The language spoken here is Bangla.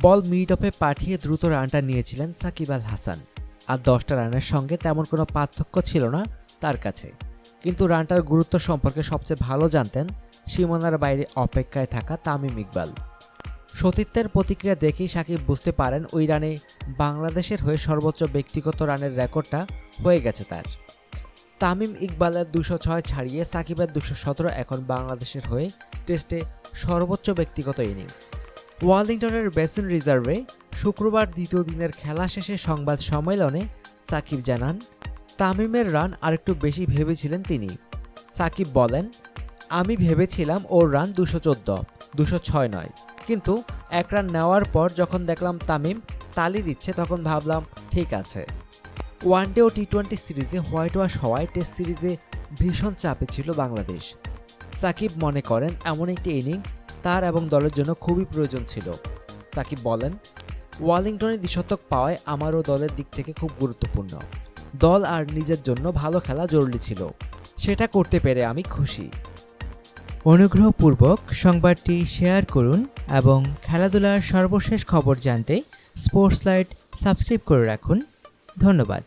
বল মিড অফে পাঠিয়ে দ্রুত রানটা নিয়েছিলেন সাকিব আল হাসান। আর দশটা রানের সঙ্গে তেমন কোনো পার্থক্য ছিল না তার কাছে। কিন্তু রানটার গুরুত্ব সম্পর্কে সবচেয়ে ভালো জানতেন সীমানার বাইরে অপেক্ষায় থাকা তামিম ইকবাল। সতীর্থের প্রতিক্রিয়া দেখেই সাকিব বুঝতে পারেন ওই রানে বাংলাদেশের হয়ে সর্বোচ্চ ব্যক্তিগত রানের রেকর্ডটা হয়ে গেছে তার। তামিম ইকবালের দুশো ছয় ছাড়িয়ে সাকিবের দুশো সতেরো এখন বাংলাদেশের হয়ে টেস্টে সর্বোচ্চ ব্যক্তিগত ইনিংস। ওয়ালিংটনের বেসিন রিজার্ভে শুক্রবার দ্বিতীয় দিনের খেলা শেষে সংবাদ সম্মেলনে সাকিব জানান, তামিমের রান আরেকটু বেশি ভেবেছিলেন তিনি। সাকিব বলেন, আমি ভেবেছিলাম ওর রান দুশো চোদ্দ, দুশো ছয় নয়। কিন্তু এক রান নেওয়ার পর যখন দেখলাম তামিম তালি দিচ্ছে, তখন ভাবলাম, ঠিক আছে। ওয়ানডে ও টি টোয়েন্টি সিরিজে হোয়াইট ওয়াশ হওয়ায় টেস্ট সিরিজে ভীষণ চাপে ছিল বাংলাদেশ। সাকিব মনে করেন, এমন একটি ইনিংস তার এবং দলের জন্য খুবই প্রয়োজন ছিল। সাকিব বলেন, ওয়ালিংটনে দ্বিশতক পাওয়ায় আমারও দলের দিক থেকে খুব গুরুত্বপূর্ণ। দল আর নিজের জন্য ভালো খেলা জরুরি ছিল। সেটা করতে পেরে আমি খুশি। অনুগ্রহপূর্বক সংবাদটি শেয়ার করুন এবং খেলাধুলার সর্বশেষ খবর জানতে স্পোর্টস লাইট সাবস্ক্রাইব করে রাখুন। ধন্যবাদ।